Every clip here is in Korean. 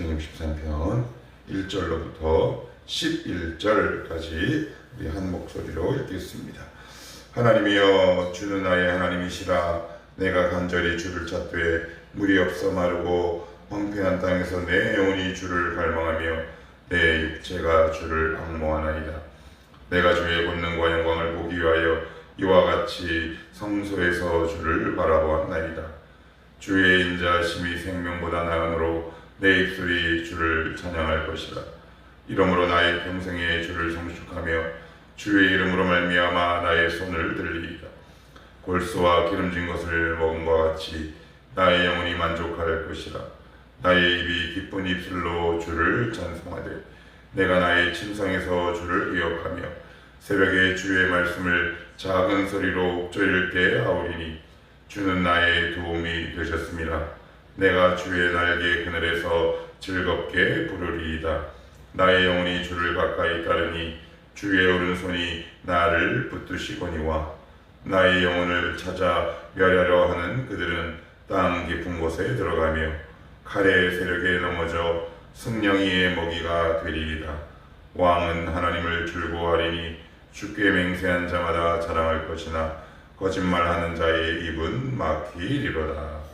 시편 63편 1절로부터 11절까지 우리 한 목소리로 읽겠습니다. 하나님이여 주는 나의 하나님이시라 내가 간절히 주를 찾되 물이 없어 마르고 황폐한 땅에서 내 영혼이 주를 갈망하며 내 육체가 주를 악모하나이다. 내가 주의 권능과 영광을 보기 위하여 이와 같이 성소에서 주를 바라보았나이다. 주의 인자심이 생명보다 나으므로 내 입술이 주를 찬양할 것이라. 이러므로 나의 평생에 주를 성축하며 주의 이름으로 말미암아 나의 손을 들리이다. 골수와 기름진 것을 먹음과 같이 나의 영혼이 만족할 것이라. 나의 입이 기쁜 입술로 주를 찬송하되 내가 나의 침상에서 주를 기억하며 새벽에 주의 말씀을 작은 소리로 옥조일 때 하오리니 주는 나의 도움이 되셨습니다. 내가 주의 날개 그늘에서 즐겁게 부르리이다. 나의 영혼이 주를 가까이 따르니 주의 오른손이 나를 붙드시거니와 나의 영혼을 찾아 멸하려 하는 그들은 땅 깊은 곳에 들어가며 칼의 세력에 넘어져 승령이의 먹이가 되리이다. 왕은 하나님을 즐거워하리니 주께 맹세한 자마다 자랑할 것이나 거짓말하는 자의 입은 막히리로다.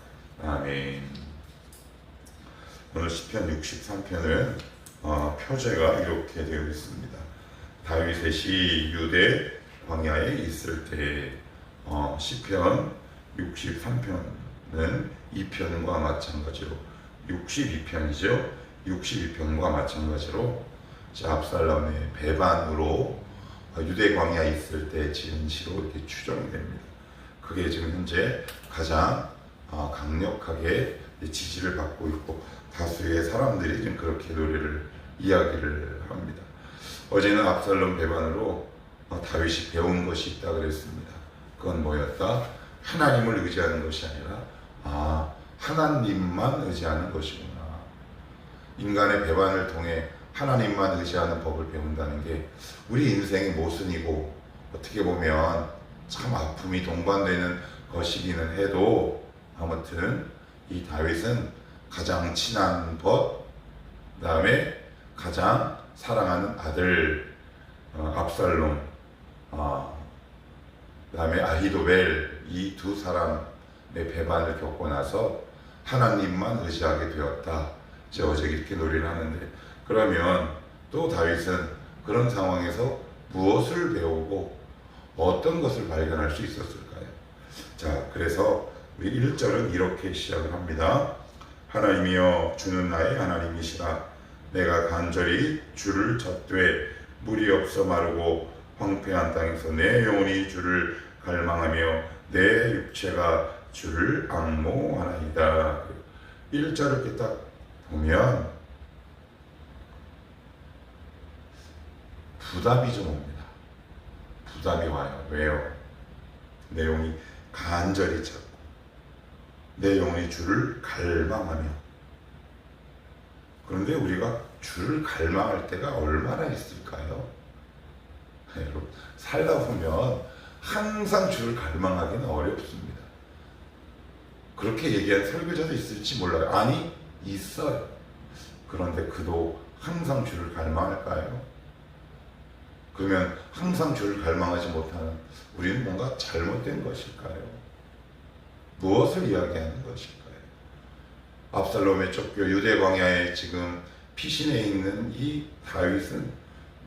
아멘. 오늘 시편 63편은 어, 표제가 이렇게 되어 있습니다. 다윗의 유대 광야에 있을 때 어, 시편 63편은 2편과 마찬가지로 62편이죠. 62편과 마찬가지로 자, 압살롬의 배반으로 유대 광야에 있을 때 지은 시로 이렇게 추정이 됩니다. 그게 지금 현재 가장 어, 강력하게 지지를 받고 있고 다수의 사람들이 지금 그렇게 노래를 이야기를 합니다. 어제는 압살롬 배반으로 어, 다윗이 배운 것이 있다 그랬습니다. 그건 뭐였다? 하나님을 의지하는 것이 아니라 아 하나님만 의지하는 것이구나. 인간의 배반을 통해 하나님만 의지하는 법을 배운다는 게 우리 인생의 모순이고 어떻게 보면 참 아픔이 동반되는 것이기는 해도 아무튼 이 다윗은 가장 친한 법, 그다음에 가장 사랑하는 아들 어, 압살롬, 어, 그다음에 아히도벨 이 두 사람의 배반을 겪고 나서 하나님만 의지하게 되었다. 이제 어제 이렇게 놀이를 하는데 그러면 또 다윗은 그런 상황에서 무엇을 배우고 어떤 것을 발견할 수 있었을까요? 자, 그래서 1절은 이렇게 시작을 합니다. 하나님이여 주는 나의 하나님이시라 내가 간절히 주를 찾되 물이 없어 마르고 황폐한 땅에서 내 영혼이 주를 갈망하며 내 육체가 주를 악모하나이다. 1절을 이렇게 딱 보면 부담이 좀 옵니다. 부담이 와요. 왜요? 내용이 간절히 찾고 내 영혼이 주를 갈망하며 그런데 우리가 주를 갈망할 때가 얼마나 있을까요? 여러분 살다 보면 항상 주를 갈망하기는 어렵습니다. 그렇게 얘기한 설교자도 있을지 몰라요. 아니 있어요. 그런데 그도 항상 주를 갈망할까요? 그러면 항상 주를 갈망하지 못하는 우리는 뭔가 잘못된 것일까요? 무엇을 이야기하는 것일까요? 압살롬의 쫓겨 유대 광야에 지금 피신해 있는 이 다윗은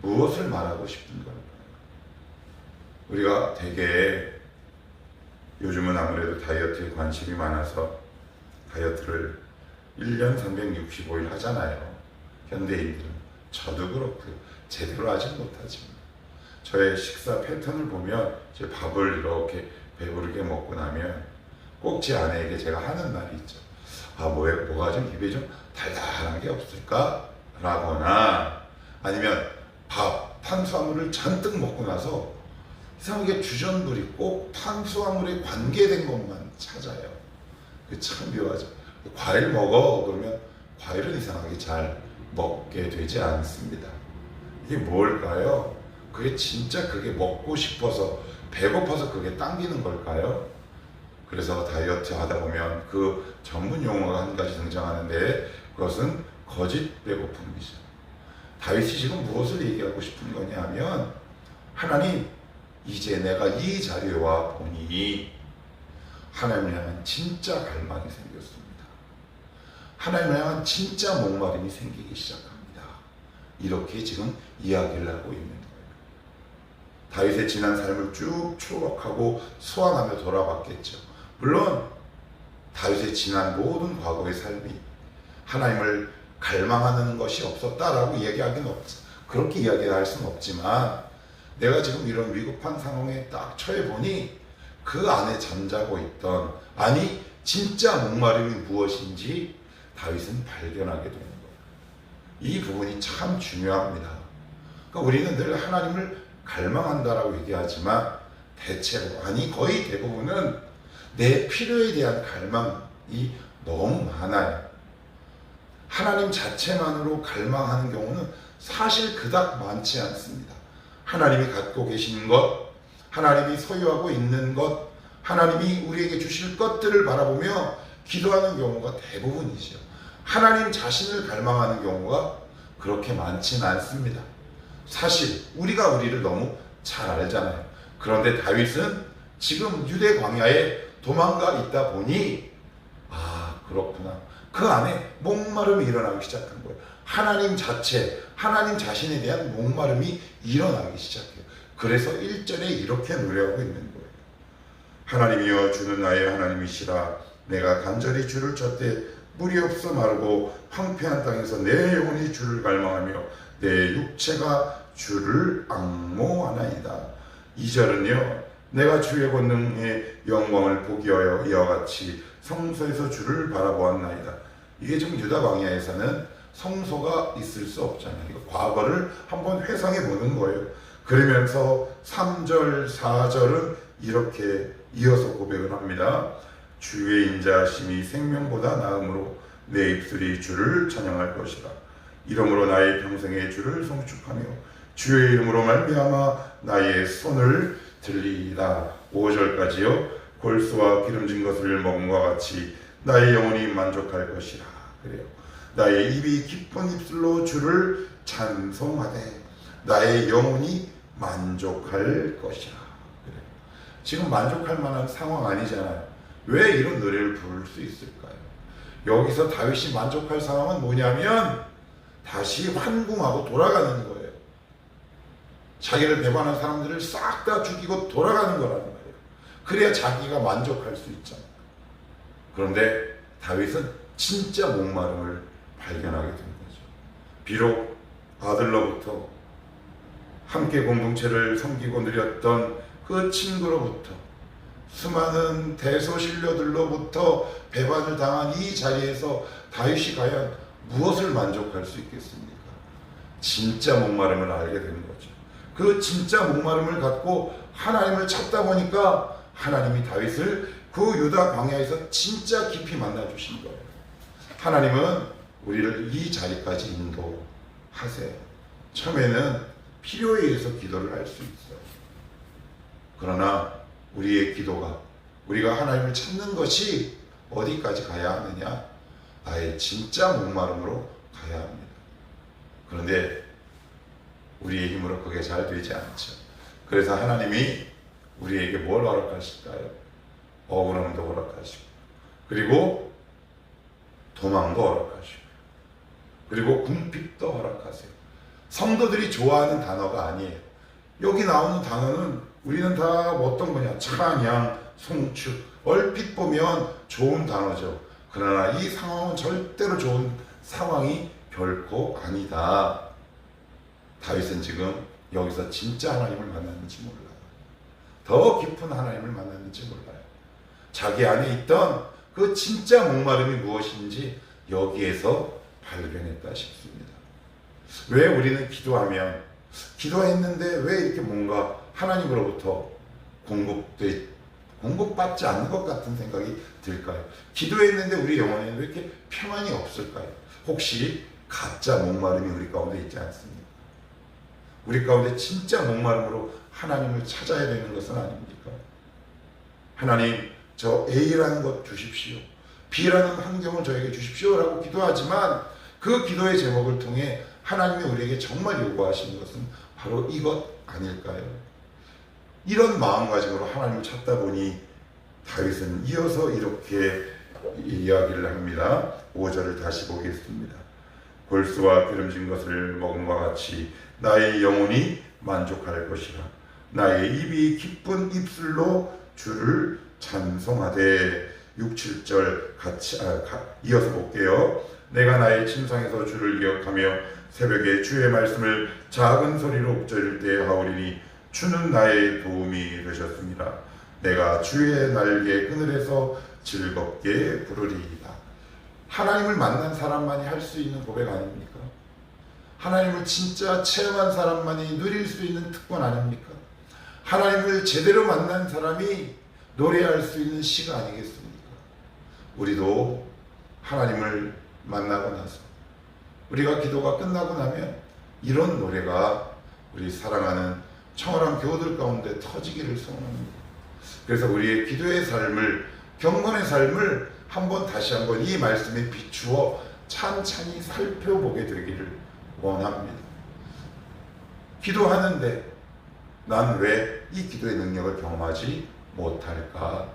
무엇을 말하고 싶은 걸까요? 우리가 되게 요즘은 아무래도 다이어트에 관심이 많아서 다이어트를 1년 365일 하잖아요. 현대인들은. 저도 그렇고 제대로 하지 못하지만. 저의 식사 패턴을 보면 제 밥을 이렇게 배부르게 먹고 나면 꼭 제 아내에게 제가 하는 말이 있죠. 아, 뭐, 뭐가 좀 입에 좀 달달한 게 없을까? 라거나 아니면 밥, 탄수화물을 잔뜩 먹고 나서 이상하게 주전부리 꼭 탄수화물에 관계된 것만 찾아요. 그게 참 묘하죠. 과일 먹어 그러면 과일은 이상하게 잘 먹게 되지 않습니다. 이게 뭘까요? 그게 진짜 그게 먹고 싶어서 배고파서 그게 당기는 걸까요? 그래서 다이어트 하다 보면 그 전문 용어가 한 가지 등장하는데 그것은 거짓 배고픔이죠. 다윗이 지금 무엇을 얘기하고 싶은 거냐면 하나님 이제 내가 이 자리에 와 보니 하나님을 향한 진짜 갈망이 생겼습니다. 하나님을 향한 진짜 목마름이 생기기 시작합니다. 이렇게 지금 이야기를 하고 있는 거예요. 다윗의 지난 삶을 쭉 추억하고 소환하며 돌아봤겠죠. 물론 다윗의 지난 모든 과거의 삶이 하나님을 갈망하는 것이 없었다라고 이야기하기는 없 그렇게 이야기할 수는 없지만 내가 지금 이런 위급한 상황에 딱 처해 보니 그 안에 잠자고 있던 아니 진짜 목마름이 무엇인지 다윗은 발견하게 되는 거예요. 이 부분이 참 중요합니다. 그러니까 우리는 늘 하나님을 갈망한다라고 얘기하지만 대체로 아니 거의 대부분은 내 필요에 대한 갈망이 너무 많아요. 하나님 자체만으로 갈망하는 경우는 사실 그닥 많지 않습니다. 하나님이 갖고 계신 것, 하나님이 소유하고 있는 것, 하나님이 우리에게 주실 것들을 바라보며 기도하는 경우가 대부분이죠. 하나님 자신을 갈망하는 경우가 그렇게 많지는 않습니다. 사실 우리가 우리를 너무 잘 알잖아요. 그런데 다윗은 지금 유대 광야에 도망가 있다 보니 아 그렇구나. 그 안에 목마름이 일어나기 시작한 거예요. 하나님 자체, 하나님 자신에 대한 목마름이 일어나기 시작해요. 그래서 1절에 이렇게 노래하고 있는 거예요. 하나님이여 주는 나의 하나님이시라 내가 간절히 주를 쳤되 물이 없어 마르고 황폐한 땅에서 내 영혼이 주를 갈망하며 내 육체가 주를 악모하나이다. 2절은요. 내가 주의 권능의 영광을 보기 위하여 이와 같이 성소에서 주를 바라보았나이다. 이게 지금 유다 광야에서는 성소가 있을 수 없잖아요. 과거를 한번 회상해 보는 거예요. 그러면서 3절, 4절은 이렇게 이어서 고백을 합니다. 주의 인자심이 생명보다 나음으로 내 입술이 주를 찬양할 것이라. 이러므로 나의 평생의 주를 송축하며 주의 이름으로 말미암아 나의 손을 들리이다. 5절까지요. 골수와 기름진 것을 먹음과 같이 나의 영혼이 만족할 것이라. 그래요. 나의 입이 기쁜 입술로 주를 찬송하되 나의 영혼이 만족할 것이라. 그래요. 지금 만족할 만한 상황 아니잖아요. 왜 이런 노래를 부를 수 있을까요? 여기서 다윗이 만족할 상황은 뭐냐면 다시 환궁하고 돌아가는 거예요. 자기를 배반한 사람들을 싹 다 죽이고 돌아가는 거라는 거예요. 그래야 자기가 만족할 수 있잖아요. 그런데 다윗은 진짜 목마름을 발견하게 된 거죠. 비록 아들로부터 함께 공동체를 섬기고 누렸던 그 친구로부터 수많은 대소신료들로부터 배반을 당한 이 자리에서 다윗이 과연 무엇을 만족할 수 있겠습니까? 진짜 목마름을 알게 거죠. 그 진짜 목마름을 갖고 하나님을 찾다 보니까 하나님이 다윗을 그 유다 광야에서 진짜 깊이 만나 주신 거예요. 하나님은 우리를 이 자리까지 인도하세요. 처음에는 필요에 의해서 기도를 할 수 있어요. 그러나 우리의 기도가 우리가 하나님을 찾는 것이 어디까지 가야 하느냐? 나의 진짜 목마름으로 가야 합니다. 그런데 우리의 힘으로 그게 잘 되지 않죠. 그래서 하나님이 우리에게 뭘 허락하실까요? 억울함도 허락하시고, 그리고 도망도 허락하시고, 그리고 궁핍도 허락하세요. 성도들이 좋아하는 단어가 아니에요. 여기 나오는 단어는 우리는 다 어떤 거냐? 찬양, 송축. 얼핏 보면 좋은 단어죠. 그러나 이 상황은 절대로 좋은 상황이 결코 아니다. 다윗은 지금 여기서 진짜 하나님을 만났는지 몰라요. 더 깊은 하나님을 만났는지 몰라요. 자기 안에 있던 그 진짜 목마름이 무엇인지 여기에서 발견했다 싶습니다. 왜 우리는 기도하면 기도했는데 왜 이렇게 뭔가 하나님으로부터 공급돼 공급받지 않는 것 같은 생각이 들까요? 기도했는데 우리 영혼에는 왜 이렇게 평안이 없을까요? 혹시 가짜 목마름이 우리 가운데 있지 않습니까? 우리 가운데 진짜 목마름으로 하나님을 찾아야 되는 것은 아닙니까? 하나님, 저 A라는 것 주십시오. B라는 환경을 저에게 주십시오라고 기도하지만 그 기도의 제목을 통해 하나님이 우리에게 정말 요구하시는 것은 바로 이것 아닐까요? 이런 마음가짐으로 하나님을 찾다 보니 다윗은 이어서 이렇게 이야기를 합니다. 5절을 다시 보겠습니다. 골수와 기름진 것을 먹음과 같이 나의 영혼이 만족할 것이라. 나의 입이 기쁜 입술로 주를 찬송하되 6, 7절 같이 아, 가, 이어서 볼게요. 내가 나의 침상에서 주를 기억하며 새벽에 주의 말씀을 작은 소리로 읊조릴 때 하오리니 주는 나의 도움이 되셨습니다. 내가 주의 날개 그늘에서 즐겁게 부르리이다. 하나님을 만난 사람만이 할 수 있는 고백 아닙니까? 하나님을 진짜 체험한 사람만이 누릴 수 있는 특권 아닙니까? 하나님을 제대로 만난 사람이 노래할 수 있는 시가 아니겠습니까? 우리도 하나님을 만나고 나서 우리가 기도가 끝나고 나면 이런 노래가 우리 사랑하는 청월한 교우들 가운데 터지기를 소원합니다. 그래서 우리의 기도의 삶을 경건의 삶을 한번 다시 한번 이 말씀에 비추어 찬찬히 살펴보게 되기를 원합니다. 기도하는데 난 왜 이 기도의 능력을 경험하지 못할까?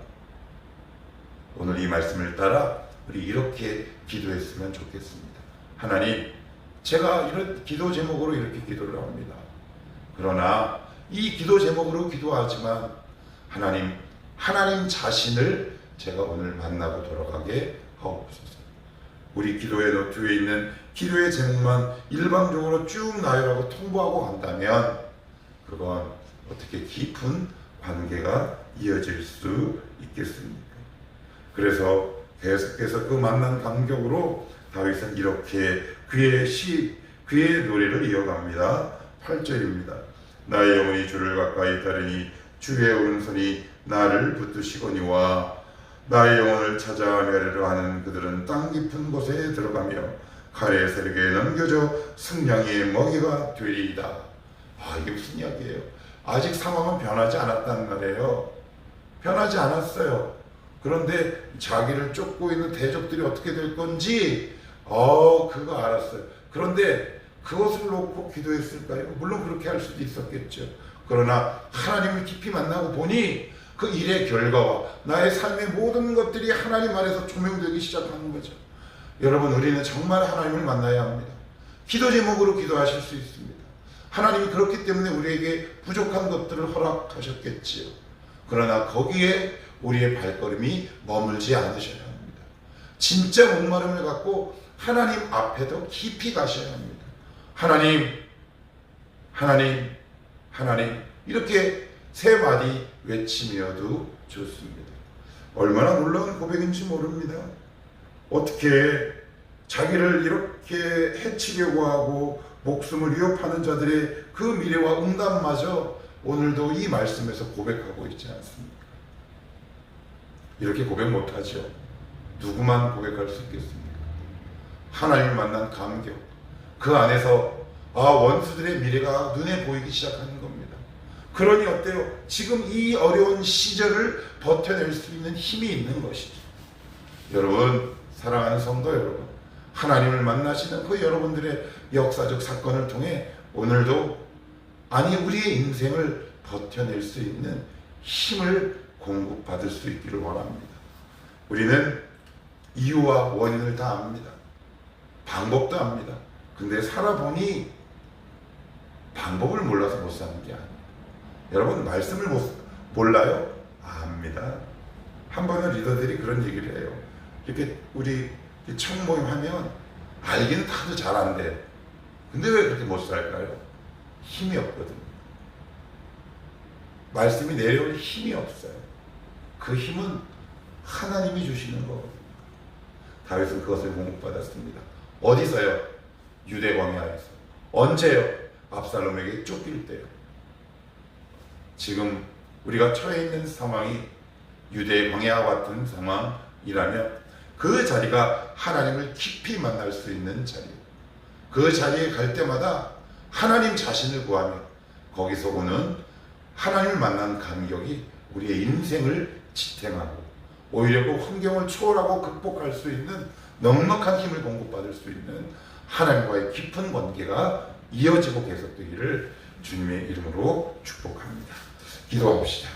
오늘 이 말씀을 따라 우리 이렇게 기도했으면 좋겠습니다. 하나님, 제가 이런 기도 제목으로 이렇게 기도를 합니다. 그러나 이 기도 제목으로 기도하지만 하나님, 하나님 자신을 제가 오늘 만나고 돌아가게 하옵소서. 우리 기도의 노트에 있는 기도의 제목만 일방적으로 쭉 나열하고 통보하고 간다면 그건 어떻게 깊은 관계가 이어질 수 있겠습니까? 그래서 계속해서 그 만난 간격으로 다윗은 이렇게 그의 시, 그의 노래를 이어갑니다. 8절입니다. 나의 영혼이 주를 가까이 따르니 주의 오른손이 나를 붙드시거니와 나의 영혼을 찾아 메르려 하는 그들은 땅 깊은 곳에 들어가며 세력에 넘겨져 승량의 먹이가 되리이다. 아 이게 무슨 이야기예요? 아직 상황은 변하지 않았단 말이에요. 변하지 않았어요. 그런데 자기를 쫓고 있는 대적들이 어떻게 될 건지 어 그거 알았어요. 그런데 그것을 놓고 기도했을까요? 물론 그렇게 할 수도 있었겠죠. 그러나 하나님을 깊이 만나고 보니 그 일의 결과와 나의 삶의 모든 것들이 하나님 안에서 조명되기 시작하는 거죠. 여러분 우리는 정말 하나님을 만나야 합니다. 기도 제목으로 기도하실 수 있습니다. 하나님이 그렇기 때문에 우리에게 부족한 것들을 허락하셨겠지요. 그러나 거기에 우리의 발걸음이 머물지 않으셔야 합니다. 진짜 목마름을 갖고 하나님 앞에 더 깊이 가셔야 합니다. 하나님, 하나님, 하나님 이렇게 세 마디 외치며도 좋습니다. 얼마나 놀라운 고백인지 모릅니다. 어떻게 자기를 이렇게 해치려고 하고 목숨을 위협하는 자들의 그 미래와 응답마저 오늘도 이 말씀에서 고백하고 있지 않습니까? 이렇게 고백 못하죠. 누구만 고백할 수 있겠습니까? 하나님을 만난 감격. 그 안에서 아 원수들의 미래가 눈에 보이기 시작하는 겁니다. 그러니 어때요? 지금 이 어려운 시절을 버텨낼 수 있는 힘이 있는 것이죠. 여러분 사랑하는 성도 여러분 하나님을 만나시는 그 여러분들의 역사적 사건을 통해 오늘도 아니 우리의 인생을 버텨낼 수 있는 힘을 공급받을 수 있기를 원합니다. 우리는 이유와 원인을 다 압니다. 방법도 압니다. 근데 살아보니 방법을 몰라서 못 사는 게 아니에요. 여러분 말씀을 못, 몰라요? 압니다. 한 번은 리더들이 그런 얘기를 해요. 이렇게 우리 청 모임 하면 알기는 다들 잘안 돼. 근데 왜 그렇게 못 살까요? 힘이 없거든요. 말씀이 내려올 힘이 없어요. 그 힘은 하나님이 주시는 거거든요. 다윗은 그것을 공급받았습니다. 어디서요? 유대 광야에서. 언제요? 압살롬에게 쫓길 때요. 지금 우리가 처해 있는 상황이 유대 광야와 같은 상황이라면 그 자리가 하나님을 깊이 만날 수 있는 자리예요. 그 자리에 갈 때마다 하나님 자신을 구하며 거기서 오는 하나님을 만난 감격이 우리의 인생을 지탱하고 오히려 그 환경을 초월하고 극복할 수 있는 넉넉한 힘을 공급받을 수 있는 하나님과의 깊은 관계가 이어지고 계속되기를 주님의 이름으로 축복합니다. 기도합시다.